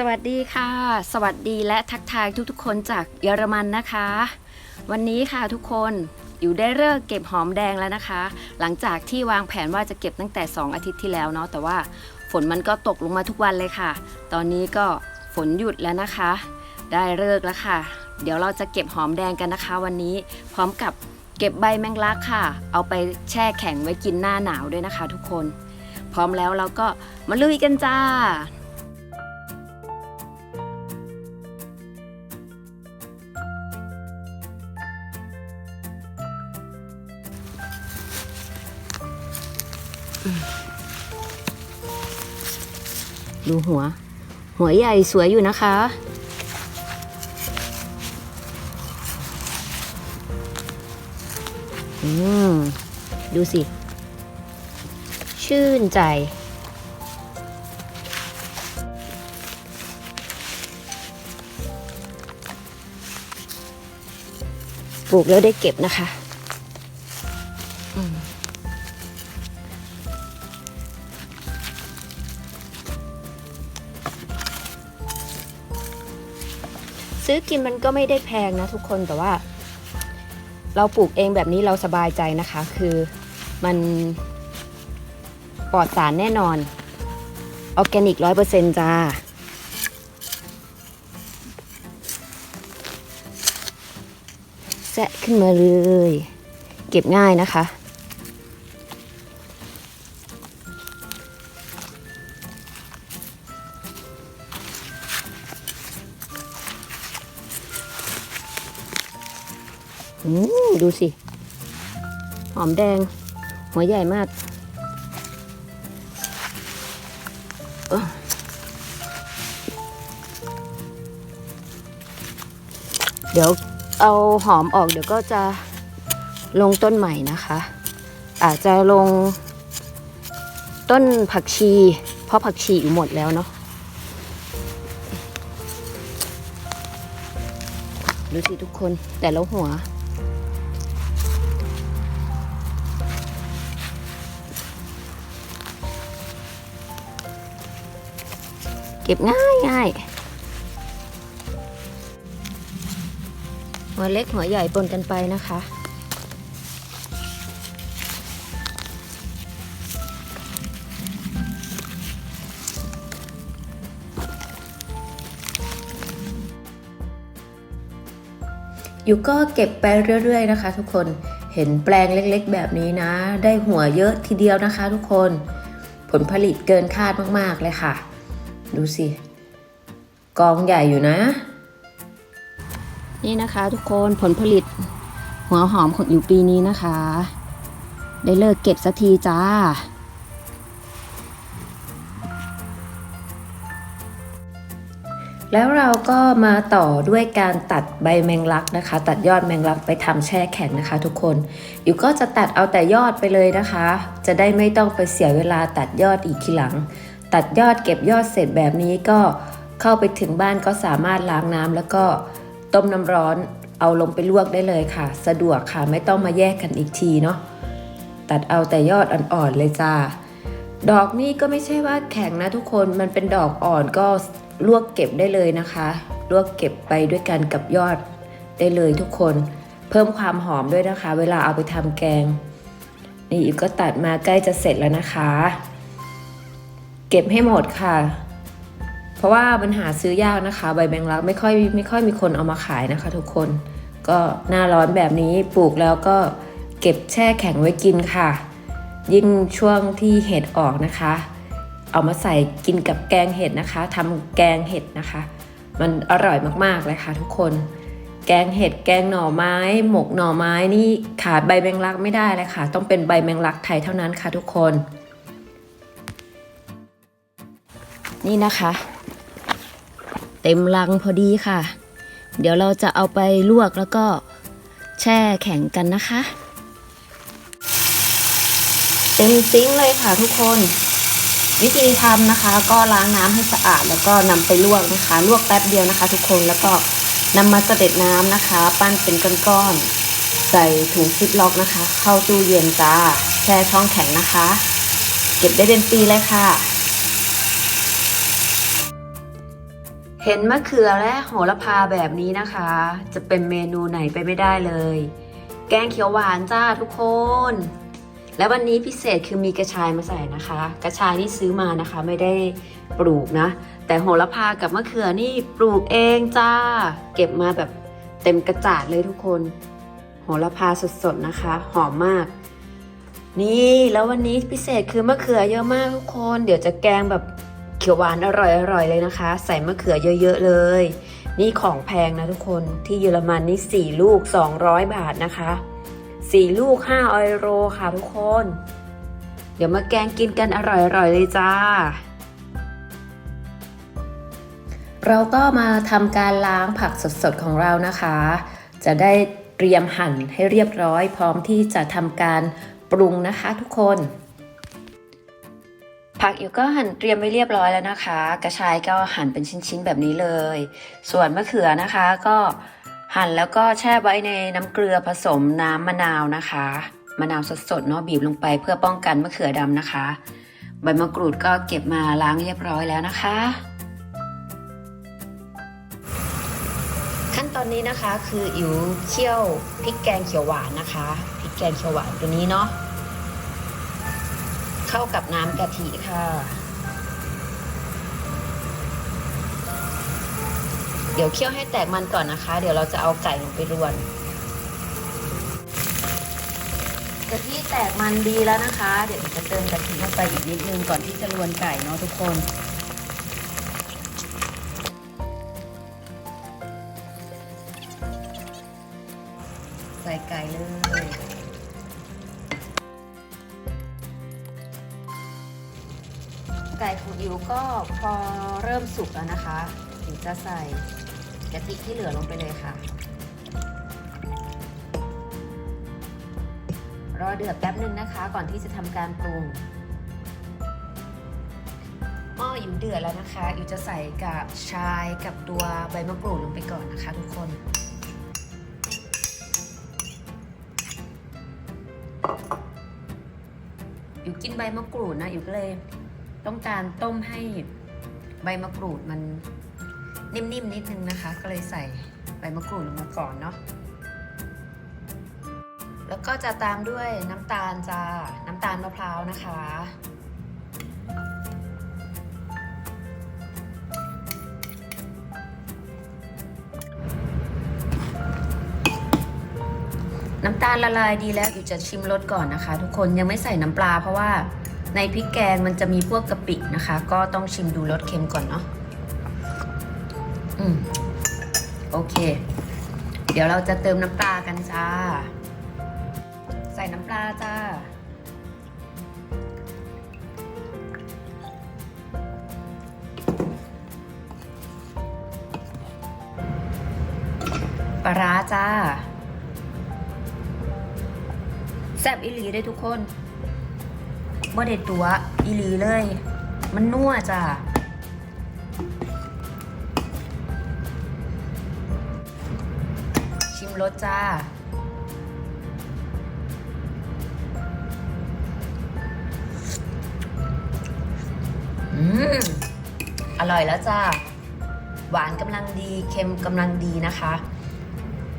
สวัสดีค่ะ สวัสดีและทักทายทุกๆ คนจากเยอรมันนะคะ วันนี้ค่ะทุกคนอยู่ได้เลิกเก็บหอมแดงแล้วนะคะ หลังจากที่วางแผนว่าจะเก็บตั้งแต่ 2 อาทิตย์ที่แล้วเนาะแต่ว่าฝนมันก็ตกลงมาทุกวันเลยค่ะ ตอนนี้ก็ฝนหยุดแล้วนะคะ ได้เลิกแล้วค่ะ เดี๋ยวเราจะเก็บหอมแดงกันนะคะ วันนี้พร้อมกับเก็บใบแมงลักค่ะ เอาไปแช่แข็งไว้กินหน้าหนาวด้วยนะคะ ทุกคน พร้อมแล้วเราก็มาลุยกันจ้า ดูหัว หัวใหญ่สวยอยู่นะคะ อืม ดูสิ ชื่นใจ ปลูกแล้วได้เก็บนะคะ ซื้อกินมันก็ไม่ได้แพงนะทุกคนแต่ว่า เราปลูกเองแบบนี้เราสบายใจนะคะ คือมันปลอดสารแน่นอนออร์แกนิกร้อยเปอร์เซ็นต์จ้าแซะขึ้นมาเลย เก็บง่ายนะคะ ดูสิ หอมแดง หัวใหญ่มากเดี๋ยวเอาหอมออกเดี๋ยวก็จะลงต้นใหม่นะคะ อาจจะลงต้นผักชี เพราะผักชีอยู่หมดแล้วเนาะดูสิทุกคนแต่ละหัว เก็บง่ายง่ายหัวเล็กหัวใหญ่ปนกันไปนะคะ อยู่ก็เก็บไปเรื่อย ๆ นะคะ ทุกคนเห็นแปลงเล็กๆ แบบนี้นะ ได้หัวเยอะทีเดียวนะคะ ทุกคน ผลผลิตเกินคาดมากๆเลยค่ะ ดูสิ กองใหญ่อยู่นะ นี่นะคะทุกคนผลผลิต หัวหอมของอยู่ปีนี้นะคะ ได้เลิกเก็บสักทีจ้าแล้วเราก็มาต่อด้วยการตัดใบแมงลักนะคะ ตัดยอดแมงลักไปทำแช่แข็งนะคะ ทุกคนอยู่ก็จะตัดเอาแต่ยอดไปเลยนะคะ จะได้ไม่ต้องไปเสียเวลาตัดยอดอีกทีหลัง ตัดยอดเก็บยอดเสร็จแบบนี้ก็เข้าไปถึงบ้านก็สามารถล้างน้ำแล้วก็ต้มน้ำร้อนเอาลงไปลวกได้เลยค่ะ สะดวกค่ะไม่ต้องมาแยกกันอีกทีเนาะตัดเอาแต่ยอดอ่อนๆเลยจ้าดอกนี่ก็ไม่ใช่ว่าแข็งนะทุกคนมันเป็นดอกอ่อนก็ลวกเก็บได้เลยนะคะ ลวกเก็บไปด้วยกันกับยอดได้เลยทุกคน เพิ่มความหอมด้วยนะคะ เวลาเอาไปทำแกง นี่อีกก็ตัดมาใกล้จะเสร็จแล้วนะคะ เก็บให้หมดค่ะ เพราะว่ามันหาซื้อยากนะคะ ใบแมงลักไม่ค่อยไม่ค่อยมีคนเอามาขายนะคะ ทุกคน ก็หน้าร้อนแบบนี้ปลูกแล้วก็เก็บแช่แข็งไว้กินค่ะ ยิ่งช่วงที่เห็ดออกนะคะ เอามาใส่กินกับแกงเห็ดนะคะทำแกงเห็ดนะคะ มันอร่อยมากๆเลยค่ะ ทุกคน แกงเห็ดแกงหน่อไม้ หมกหน่อไม้นี่ขาดใบแมงลักไม่ได้เลยค่ะ ต้องเป็นใบแมงลักไทยเท่านั้นค่ะ ทุกคน นี่นะคะ เต็มลังพอดีค่ะ เดี๋ยวเราจะเอาไปลวกแล้วก็แช่แข็งกันนะคะ เต็มซิงค์เลยค่ะทุกคน วิธีทำนะคะ ก็ล้างน้ำให้สะอาดแล้วก็นำไปลวกนะคะ ลวกแป๊บเดียวนะคะ ทุกคนแล้วก็นำมาเสด็จน้ำนะคะ ปั้นเป็นก้อนๆใส่ถุงซิปล็อกนะคะ เข้าตู้เย็นจ้าแช่ช่องแข็งนะคะ เก็บได้เป็นปีเลยค่ะ เห็นมะเขือและโหระพาแบบนี้นะคะ จะเป็นเมนูไหนไปไม่ได้เลย แกงเขียวหวานจ้าทุกคน และวันนี้พิเศษคือมีกระชายมาใส่นะคะ กระชายนี่ซื้อมานะคะไม่ได้ปลูกนะ แต่โหระพากับมะเขือนี่ปลูกเองจ้า เก็บมาแบบเต็มกระจาดเลยทุกคน โหระพาสดๆนะคะ หอมมาก นี่แล้ววันนี้พิเศษคือมะเขือเยอะมากทุกคน เดี๋ยวจะแกงแบบ ขียวหวานอร่อยๆเลยนะคะ ใส่มะเขือเยอะ ๆ เลย นี่ของแพงนะทุกคนที่เยอรมันนี่ 4 ลูก 200 บาทนะคะ 4 ลูก 5 ออยโรค่ะทุกคน เดี๋ยวมาแกงกินกันอร่อยๆเลยจ้า เราก็มาทำการล้างผักสดๆของเรานะคะ จะได้เตรียมหั่นให้เรียบร้อย พร้อมที่จะทำการปรุงนะคะทุกคน ผักอยู่ก็หั่นเตรียมไว้เรียบร้อยแล้วนะคะ กระชายก็หั่นเป็นชิ้นๆแบบนี้เลย ส่วนมะเขือนะคะก็หั่นแล้วก็แช่ไว้ในน้ำเกลือผสมน้ำมะนาวนะคะ มะนาวสดๆเนาะบีบลงไปเพื่อป้องกันมะเขือดำนะคะใบมะกรูดก็เก็บมาล้างเรียบร้อยแล้วนะคะ ขั้นตอนนี้นะคะคืออิ๋วเคี่ยวพริกแกงเขียวหวานนะคะพริกแกงเขียวหวานตัวนี้เนาะ เข้ากับน้ำกะทิค่ะ เดี๋ยวเคี่ยวให้แตกมันก่อนนะคะ เดี๋ยวเราจะเอาไก่ลงไปรวนกะทิแตกมันดีแล้วนะคะ เดี๋ยวจะเติมกะทิลงไปอีกนิดนึงก่อนที่จะรวนไก่เนาะทุกคน ไก่ของอิ๋วก็พอเริ่มสุกแล้วนะคะอิ๋วจะใส่กะทิที่เหลือลงไปเลยค่ะ รอเดือดแป๊บนึงนะคะ ก่อนที่จะทำการปรุงหม้ออิ๋วเดือดแล้วนะคะอิ๋วจะใส่กับชายกับตัวใบมะกรูดลงไปก่อนนะคะทุกคนอยู่กินใบมะกรูดนะอยู่ก็เลย ต้องการต้มให้ใบมะกรูดมันนิ่มๆนิดนึงนะคะ ก็เลยใส่ใบมะกรูดลงมาก่อนเนาะแล้วก็จะตามด้วยน้ำตาลจ้า น้ำตาลมะพร้าวนะคะ น้ำตาลละลายดีแล้วอยู่จะชิมรสก่อนนะคะ ทุกคนยังไม่ใส่น้ำปลาเพราะว่า ในพริกแกงมันจะมีพวกกะปินะคะ ก็ต้องชิมดูรสเค็มก่อนเนาะอืมโอเค เดี๋ยวเราจะเติมน้ำปลากันจ้า ใส่น้ำปลาจ้าปลาร้าจ้าแซ่บอีหลีได้ทุกคน บ่เด็ดตัวอีหลีเลย มันนัวจ้ะชิมรสจ้าอืมอร่อยแล้วจ้าหวานกำลังดีเค็มกำลังดีนะคะ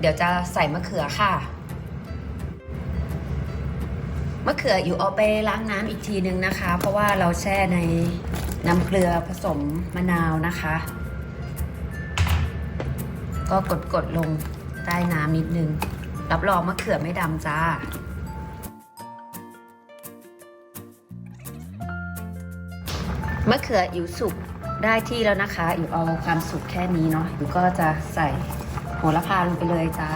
เดี๋ยวจะใส่มะเขือค่ะ มะเขืออยู่เอาไปล้างน้ำอีกทีนึงนะคะ เพราะว่าเราแช่ในน้ำเกลือผสมมะนาวนะคะ ก็กดกดๆลงใต้น้ำนิดนึง รับรองมะเขือไม่ดำจ้ามะเขืออิ๋วสุกได้ที่แล้วนะคะอิ๋วเอาความสุกแค่นี้เนาะอิ๋วก็จะใส่โหระพาลงไปเลยจ้า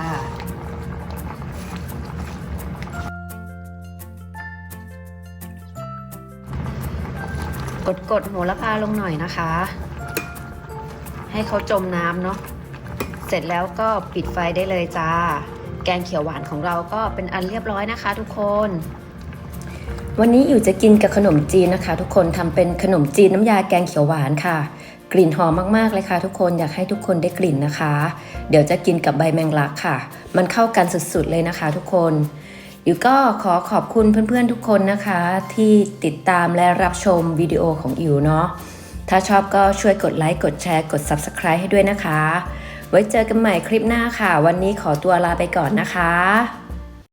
ดกดโหระพาลงหน่อยนะคะ ให้เขาจมน้ำเนาะเสร็จแล้วก็ปิดไฟได้เลยจ้า แกงเขียวหวานของเราก็เป็นอันเรียบร้อยนะคะทุกคน วันนี้อยู่จะกินกับขนมจีนนะคะ ทุกคนทำเป็นขนมจีนน้ำยาแกงเขียวหวานค่ะ กลิ่นหอมมากๆเลยค่ะ ทุกคนอยากให้ทุกคนได้กลิ่นนะคะ เดี๋ยวจะกินกับใบแมงลักค่ะ มันเข้ากันสุดๆเลยนะคะ ทุกคน อยู่ก็ขอขอบคุณเพื่อนๆทุกคนนะคะ ที่ติดตามและรับชมวิดีโอของอิวเนาะถ้าชอบก็ช่วยกดไลค์กดแชร์กด Subscribe ให้ด้วยนะคะ ไว้เจอกันใหม่คลิปหน้าค่ะ วันนี้ขอตัวลาไปก่อนนะคะ